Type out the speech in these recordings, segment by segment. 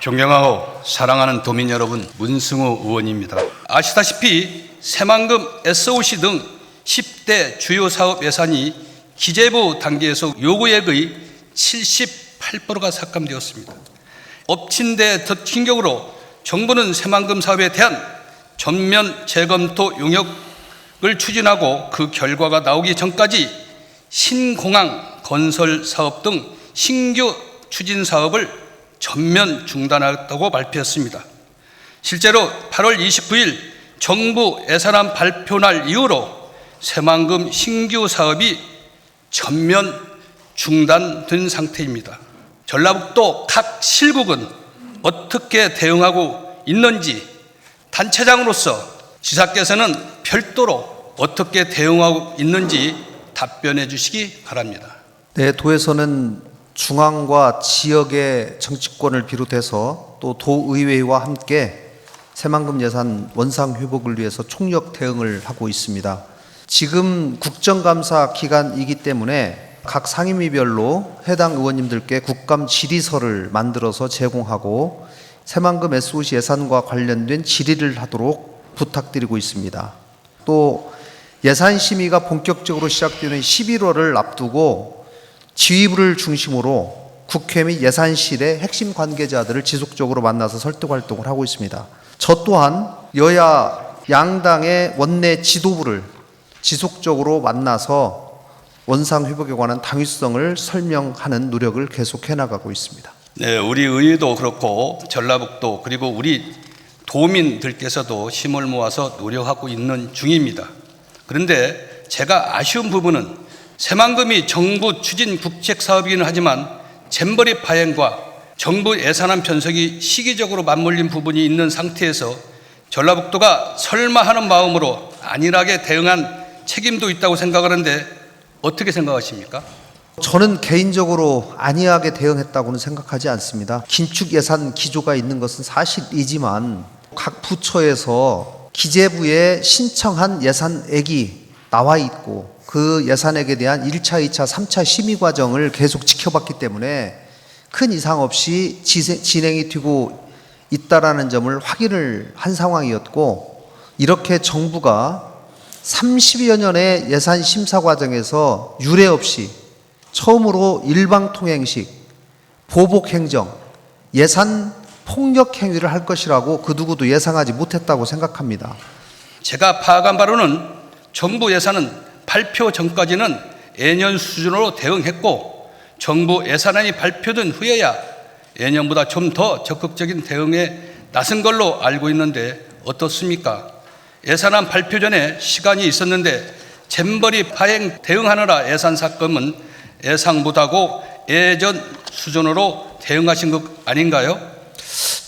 존경하고 사랑하는 도민 여러분, 문승호 의원입니다. 아시다시피 새만금 SOC 등 10대 주요 사업 예산이 기재부 단계에서 요구액의 78%가 삭감되었습니다. 엎친 데 덧친격으로 정부는 새만금 사업에 대한 전면 재검토 용역을 추진하고 그 결과가 나오기 전까지 신공항 건설 사업 등 신규 추진 사업을 전면 중단하겠다고 발표했습니다. 실제로 8월 29일 정부 예산안 발표 날 이후로 새만금 신규 사업이 전면 중단된 상태입니다. 전라북도 각 실국은 어떻게 대응하고 있는지 단체장으로서 지사께서는 별도로 어떻게 대응하고 있는지 답변해 주시기 바랍니다. 네, 도에서는 중앙과 지역의 정치권을 비롯해서 또 도의회와 함께 새만금 예산 원상 회복을 위해서 총력 대응을 하고 있습니다. 지금 국정감사 기간이기 때문에 각 상임위별로 해당 의원님들께 국감 질의서를 만들어서 제공하고 새만금 SOC 예산과 관련된 질의를 하도록 부탁드리고 있습니다. 또 예산 심의가 본격적으로 시작되는 11월을 앞두고 지휘부를 중심으로 국회 및 예산실의 핵심 관계자들을 지속적으로 만나서 설득 활동을 하고 있습니다. 저 또한 여야 양당의 원내 지도부를 지속적으로 만나서 원상 회복에 관한 당위성을 설명하는 노력을 계속해 나가고 있습니다. 네, 우리 의회도 그렇고 전라북도 그리고 우리 도민들께서도 힘을 모아서 노력하고 있는 중입니다. 그런데 제가 아쉬운 부분은 새만금이 정부 추진 국책 사업이기는 하지만 잼버리 파행과 정부 예산안 편성이 시기적으로 맞물린 부분이 있는 상태에서 전라북도가 설마 하는 마음으로 안일하게 대응한 책임도 있다고 생각하는데 어떻게 생각하십니까? 저는 개인적으로 안이하게 대응했다고는 생각하지 않습니다. 긴축 예산 기조가 있는 것은 사실이지만 각 부처에서 기재부에 신청한 예산액이 나와 있고 그 예산액에 대한 1차, 2차, 3차 심의 과정을 계속 지켜봤기 때문에 큰 이상 없이 진행이 되고 있다라는 점을 확인을 한 상황이었고 이렇게 정부가 30여 년의 예산 심사 과정에서 유례 없이 처음으로 일방 통행식, 보복 행정, 예산 폭력 행위를 할 것이라고 그 누구도 예상하지 못했다고 생각합니다. 제가 파악한 바로는 정부 예산은 발표 전까지는 예년 수준으로 대응했고 정부 예산안이 발표된 후에야 예년보다 좀 더 적극적인 대응에 나선 걸로 알고 있는데 어떻습니까? 예산안 발표 전에 시간이 있었는데 잼버리 파행 대응하느라 예산 삭감은 예상 못하고 예전 수준으로 대응하신 것 아닌가요?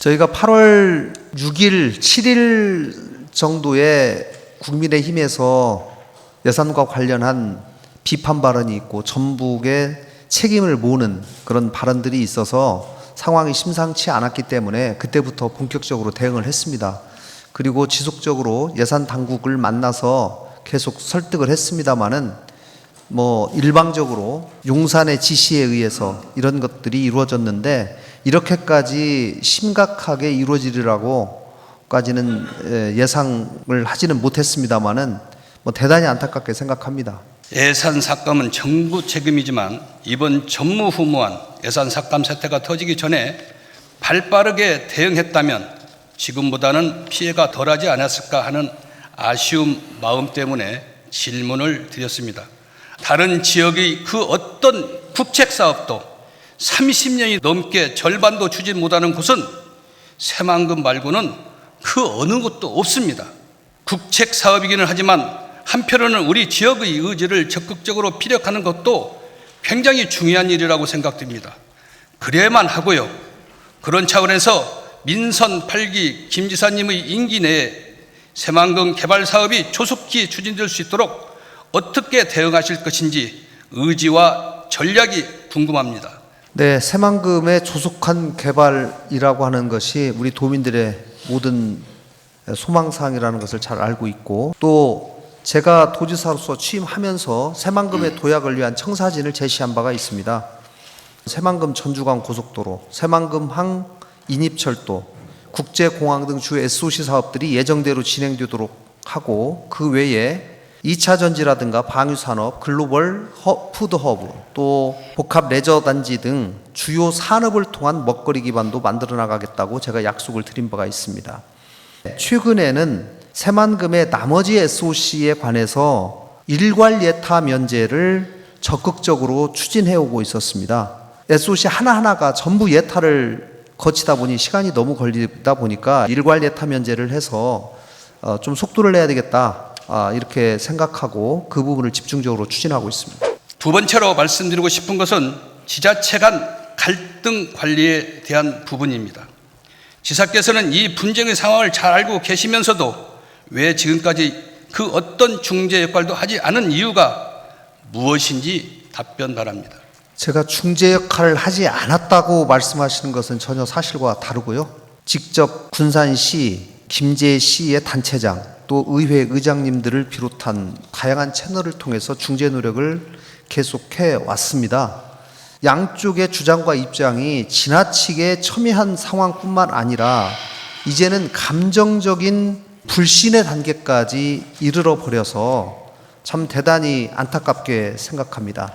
저희가 8월 6일, 7일 정도에 국민의힘에서 예산과 관련한 비판 발언이 있고 전북의 책임을 모는 그런 발언들이 있어서 상황이 심상치 않았기 때문에 그때부터 본격적으로 대응을 했습니다. 그리고 지속적으로 예산 당국을 만나서 계속 설득을 했습니다마는 뭐 일방적으로 용산의 지시에 의해서 이런 것들이 이루어졌는데 이렇게까지 심각하게 이루어지리라고 까지는 예, 예상을 하지는 못했습니다마는 뭐 대단히 안타깝게 생각합니다. 예산 삭감은 정부 책임이지만 이번 전무후무한 예산 삭감 사태가 터지기 전에 발빠르게 대응했다면 지금보다는 피해가 덜하지 않았을까 하는 아쉬운 마음 때문에 질문을 드렸습니다. 다른 지역의 그 어떤 국책 사업도 30년이 넘게 절반도 추진 못하는 곳은 새만금 말고는 그 어느 곳도 없습니다. 국책 사업이기는 하지만 한편으로는 우리 지역의 의지를 적극적으로 피력하는 것도 굉장히 중요한 일이라고 생각됩니다. 그래야만 하고요. 그런 차원에서 민선 8기 김 지사님의 임기 내에 새만금 개발 사업이 조속히 추진될 수 있도록 어떻게 대응하실 것인지 의지와 전략이 궁금합니다. 네, 새만금의 조속한 개발이라고 하는 것이 우리 도민들의 모든 소망사항이라는 것을 잘 알고 있고 또 제가 도지사로서 취임하면서 새만금의 도약을 위한 청사진을 제시한 바가 있습니다. 새만금 전주간 고속도로, 새만금항 인입철도, 국제공항 등 주 SOC 사업들이 예정대로 진행되도록 하고 그 외에 2차 전지라든가 방위산업, 글로벌 허- 푸드 허브, 또 복합 레저 단지 등 주요 산업을 통한 먹거리 기반도 만들어 나가겠다고 제가 약속을 드린 바가 있습니다. 최근에는 새만금의 나머지 SOC에 관해서 일괄 예타 면제를 적극적으로 추진해 오고 있었습니다. SOC 하나하나가 전부 예타를 거치다 보니 시간이 너무 걸리다 보니까 일괄 예타 면제를 해서 어, 좀 속도를 내야 되겠다. 아, 이렇게 생각하고 그 부분을 집중적으로 추진하고 있습니다. 두 번째로 말씀드리고 싶은 것은 지자체 간 갈등 관리에 대한 부분입니다. 지사께서는 이 분쟁의 상황을 잘 알고 계시면서도 왜 지금까지 그 어떤 중재 역할도 하지 않은 이유가 무엇인지 답변 바랍니다. 제가 중재 역할을 하지 않았다고 말씀하시는 것은 전혀 사실과 다르고요. 직접 군산시, 김제 시의 단체장, 또 의회 의장님들을 비롯한 다양한 채널을 통해서 중재 노력을 계속해 왔습니다. 양쪽의 주장과 입장이 지나치게 첨예한 상황뿐만 아니라 이제는 감정적인 불신의 단계까지 이르러 버려서 참 대단히 안타깝게 생각합니다.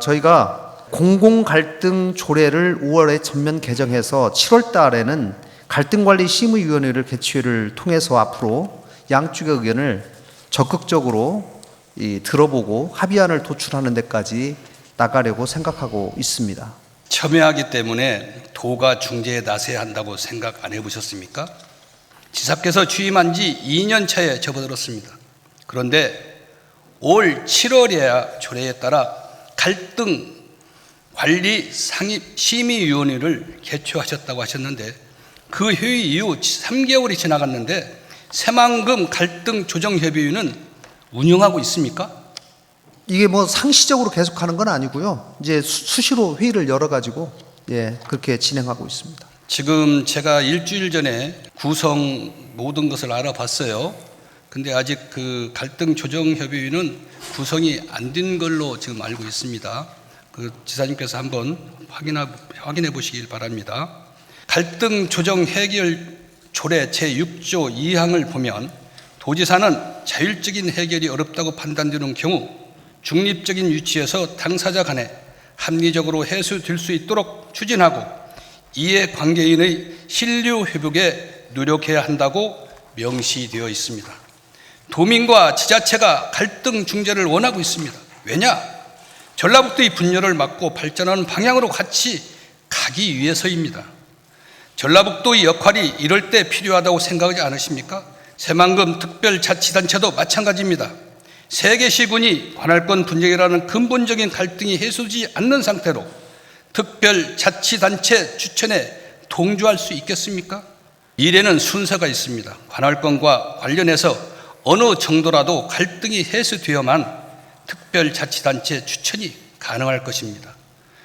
저희가 공공 갈등 조례를 5월에 전면 개정해서 7월 달에는 갈등관리 심의위원회를 개최를 통해서 앞으로 양쪽의 의견을 적극적으로 이 들어보고 합의안을 도출하는 데까지 나가려고 생각하고 있습니다. 첨예하기 때문에 도가 중재에 나서야 한다고 생각 안 해보셨습니까? 지사께서 취임한 지 2년 차에 접어들었습니다. 그런데 올 7월에야 조례에 따라 갈등 관리 상입 심의위원회를 개최하셨다고 하셨는데 그 회의 이후 3개월이 지나갔는데 새만금 갈등 조정 협의회는 운영하고 있습니까? 이게 뭐 상시적으로 계속하는 건 아니고요. 이제 수- 수시로 회의를 열어 가지고 예 그렇게 진행하고 있습니다. 지금 제가 일주일 전에 구성 모든 것을 알아봤어요. 근데 아직 그 갈등 조정 협의회는 구성이 안 된 걸로 지금 알고 있습니다. 그 지사님께서 한번 확인하, 확인해 보시길 바랍니다. 갈등 조정 해결 조례 제6조 2항을 보면 도지사는 자율적인 해결이 어렵다고 판단되는 경우 중립적인 위치에서 당사자 간에 합리적으로 해소될 수 있도록 추진하고 이해 관계인의 신뢰 회복에 노력해야 한다고 명시되어 있습니다. 도민과 지자체가 갈등 중재를 원하고 있습니다. 왜냐? 전라북도의 분열을 막고 발전하는 방향으로 같이 가기 위해서입니다. 전라북도의 역할이 이럴 때 필요하다고 생각하지 않으십니까? 새만금 특별자치단체도 마찬가지입니다. 세계 시군이 관할권 분쟁이라는 근본적인 갈등이 해소되지 않는 상태로 특별자치단체 추천에 동조할 수 있겠습니까? 미래는 순서가 있습니다. 관할권과 관련해서 어느 정도라도 갈등이 해소되어만 특별자치단체 추천이 가능할 것입니다.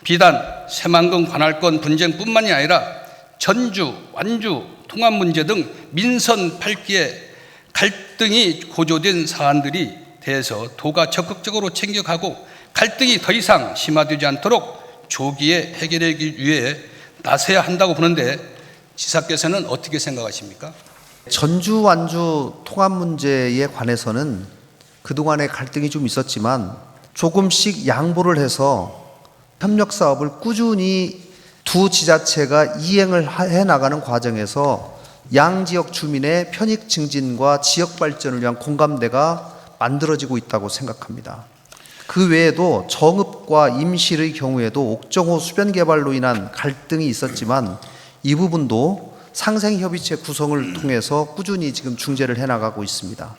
비단 새만금 관할권 분쟁뿐만이 아니라 전주, 완주, 통합 문제 등 민선 8기에 갈등이 고조된 사안들이 대해서 도가 적극적으로 챙겨가고 갈등이 더 이상 심화되지 않도록 조기에 해결하기 위해 나서야 한다고 보는데 지사께서는 어떻게 생각하십니까? 전주 완주 통합 문제에 관해서는 그동안에 갈등이 좀 있었지만 조금씩 양보를 해서 협력 사업을 꾸준히 두 지자체가 이행을 하- 해 나가는 과정에서 양 지역 주민의 편익 증진과 지역 발전을 위한 공감대가 만들어지고 있다고 생각합니다. 그 외에도 정읍과 임실의 경우에도 옥정호 수변 개발로 인한 갈등이 있었지만 이 부분도 상생협의체 구성을 통해서 꾸준히 지금 중재를 해나가고 있습니다.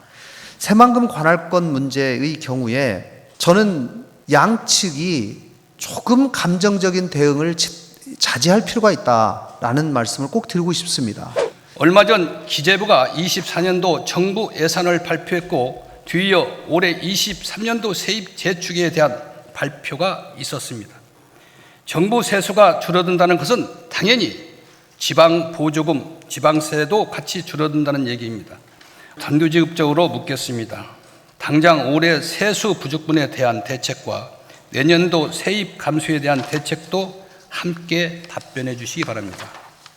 새만금 관할권 문제의 경우에 저는 양측이 조금 감정적인 대응을 지- 자제할 필요가 있다라는 말씀을 꼭 드리고 싶습니다. 얼마 전 기재부가 24년도 정부 예산을 발표했고 뒤이어 올해 23년도 세입 재축에 대한 발표가 있었습니다. 정부 세수가 줄어든다는 것은 당연히 지방 보조금, 지방세도 같이 줄어든다는 얘기입니다. 단도직입적으로 묻겠습니다. 당장 올해 세수 부족분에 대한 대책과 내년도 세입 감소에 대한 대책도 함께 답변해 주시기 바랍니다.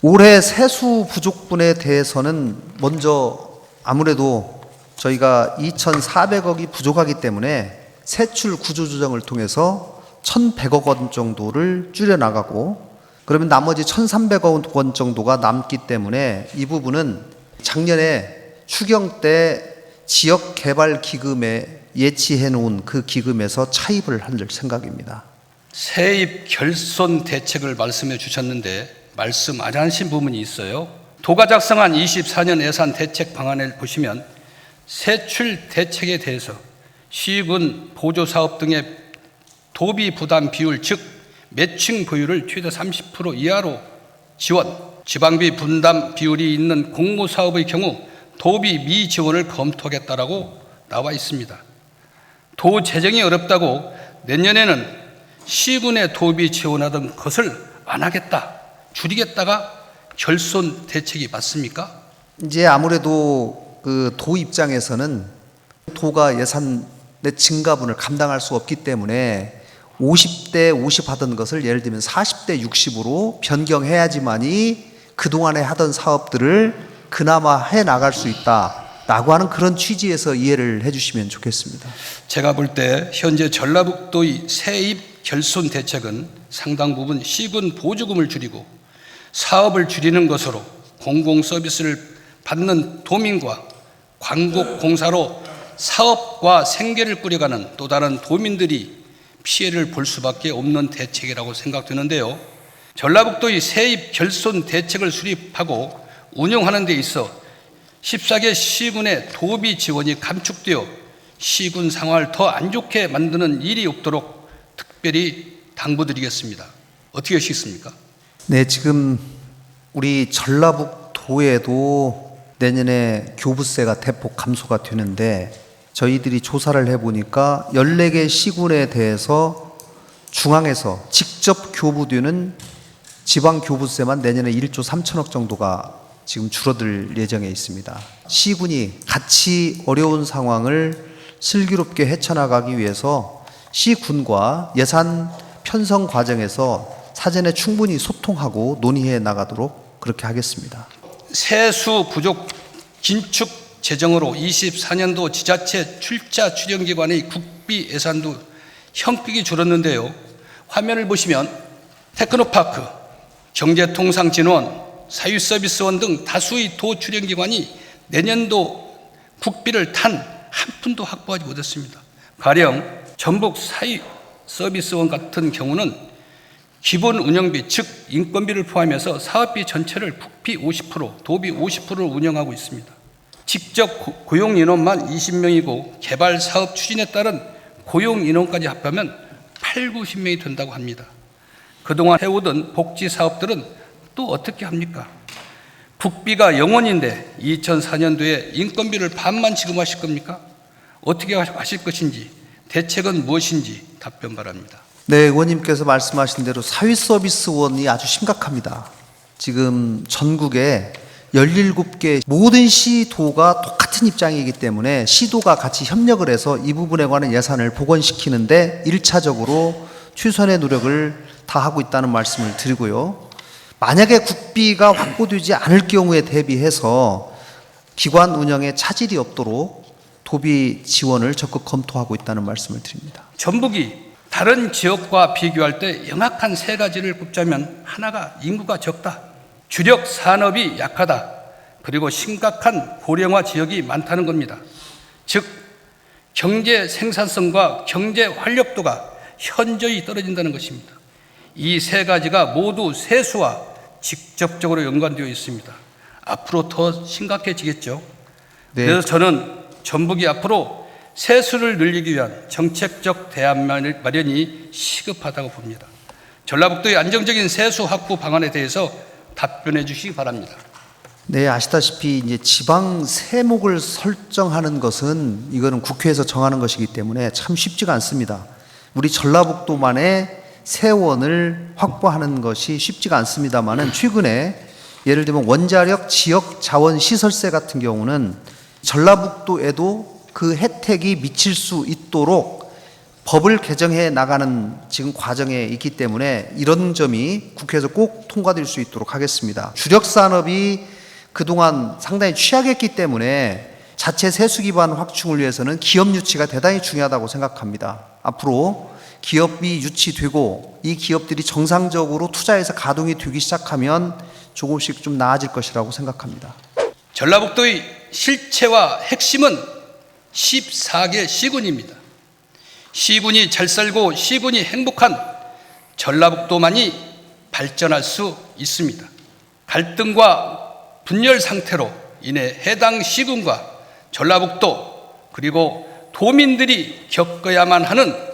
올해 세수 부족분에 대해서는 먼저 아무래도 저희가 2,400억이 부족하기 때문에 세출 구조 조정을 통해서 1,100억 원 정도를 줄여 나가고 그러면 나머지 1,300억 원 정도가 남기 때문에 이 부분은 작년에 추경 때 지역 개발 기금에 예치해 놓은 그 기금에서 차입을 할 생각입니다. 세입 결손 대책을 말씀해 주셨는데 말씀 안 하신 부분이 있어요. 도가 작성한 24년 예산 대책 방안을 보시면 세출 대책에 대해서 시군 보조 사업 등의 도비 부담 비율 즉 매칭 보유를 최대 30% 이하로 지원, 지방비 분담 비율이 있는 공모 사업의 경우 도비 미 지원을 검토하겠다라고 나와 있습니다. 도 재정이 어렵다고 내년에는 시군의 도비 지원하던 것을 안 하겠다, 줄이겠다가 결손 대책이 맞습니까? 이제 아무래도 그 도 입장에서는 도가 예산의 증가분을 감당할 수 없기 때문에 50대 50 하던 것을 예를 들면 40대 60으로 변경해야지만이 그동안에 하던 사업들을 그나마 해 나갈 수 있다 라고 하는 그런 취지에서 이해를 해 주시면 좋겠습니다. 제가 볼 때 현재 전라북도의 세입 결손 대책은 상당 부분 시군 보조금을 줄이고 사업을 줄이는 것으로 공공 서비스를 받는 도민과 광곡공사로 사업과 생계를 꾸려가는 또 다른 도민들이 피해를 볼 수밖에 없는 대책이라고 생각되는데요. 전라북도의 세입 결손 대책을 수립하고 운영하는 데 있어 14개 시군의 도비 지원이 감축되어 시군 상황을 더 안 좋게 만드는 일이 없도록 특별히 당부드리겠습니다. 어떻게 하시겠습니까? 네, 지금 우리 전라북도에도 내년에 교부세가 대폭 감소가 되는데 저희들이 조사를 해보니까 14개 시군에 대해서 중앙에서 직접 교부되는 지방 교부세만 내년에 1조 3천억 정도가 지금 줄어들 예정에 있습니다. 시군이 같이 어려운 상황을 슬기롭게 헤쳐나가기 위해서 시군과 예산 편성 과정에서 사전에 충분히 소통하고 논의해 나가도록 그렇게 하겠습니다. 세수 부족 긴축 재정으로 24년도 지자체 출자 출연기관의 국비 예산도 형격이 줄었는데요. 화면을 보시면 테크노파크, 경제통상진흥원, 사유서비스원 등 다수의 도 출연기관이 내년도 국비를 탄한 푼도 확보하지 못했습니다. 가령 전북 사유서비스원 같은 경우는 기본 운영비 즉 인건비를 포함해서 사업비 전체를 국비 50%, 도비 50%를 운영하고 있습니다. 직접 고- 고용 인원만 20명이고 개발 사업 추진에 따른 고용 인원까지 합하면 8, 90명이 된다고 합니다. 그동안 해오던 복지 사업들은 또 어떻게 합니까? 국비가 0원인데 2004년도에 인건비를 반만 지급하실 겁니까? 어떻게 하실 것인지 대책은 무엇인지 답변 바랍니다. 네, 의원님께서 말씀하신 대로 사회 서비스원이 아주 심각합니다. 지금 전국에 17개 모든 시도가 똑같은 입장이기 때문에 시도가 같이 협력을 해서 이 부분에 관한 예산을 복원시키는데 1차적으로 최선의 노력을 다하고 있다는 말씀을 드리고요. 만약에 국비가 확보되지 않을 경우에 대비해서 기관 운영에 차질이 없도록 도비 지원을 적극 검토하고 있다는 말씀을 드립니다. 전북이 다른 지역과 비교할 때 영악한 세 가지를 꼽자면 하나가 인구가 적다, 주력 산업이 약하다, 그리고 심각한 고령화 지역이 많다는 겁니다. 즉, 경제 생산성과 경제 활력도가 현저히 떨어진다는 것입니다. 이 세 가지가 모두 세수와 직접적으로 연관되어 있습니다. 앞으로 더 심각해지겠죠. 네. 그래서 저는 전북이 앞으로 세수를 늘리기 위한 정책적 대안 마련- 마련이 시급하다고 봅니다. 전라북도의 안정적인 세수 확보 방안에 대해서 답변해 주시기 바랍니다. 네, 아시다시피 이제 지방 세목을 설정하는 것은 이거는 국회에서 정하는 것이기 때문에 참 쉽지가 않습니다. 우리 전라북도만의 세원을 확보하는 것이 쉽지가 않습니다만은 최근에 예를 들면 원자력 지역 자원 시설세 같은 경우는 전라북도에도 그 혜택이 미칠 수 있도록 법을 개정해 나가는 지금 과정에 있기 때문에 이런 점이 국회에서 꼭 통과될 수 있도록 하겠습니다. 주력 산업이 그동안 상당히 취약했기 때문에 자체 세수 기반 확충을 위해서는 기업 유치가 대단히 중요하다고 생각합니다. 앞으로 기업이 유치되고 이 기업들이 정상적으로 투자해서 가동이 되기 시작하면 조금씩 좀 나아질 것이라고 생각합니다. 전라북도의 실체와 핵심은 14개 시군입니다. 시군이 잘 살고 시군이 행복한 전라북도만이 발전할 수 있습니다. 갈등과 분열 상태로 인해 해당 시군과 전라북도 그리고 도민들이 겪어야만 하는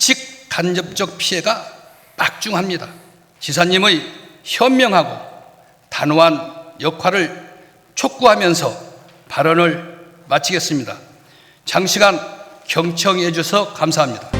직간접적 피해가 막중합니다. 지사님의 현명하고 단호한 역할을 촉구하면서 발언을 마치겠습니다. 장시간 경청해 주셔서 감사합니다.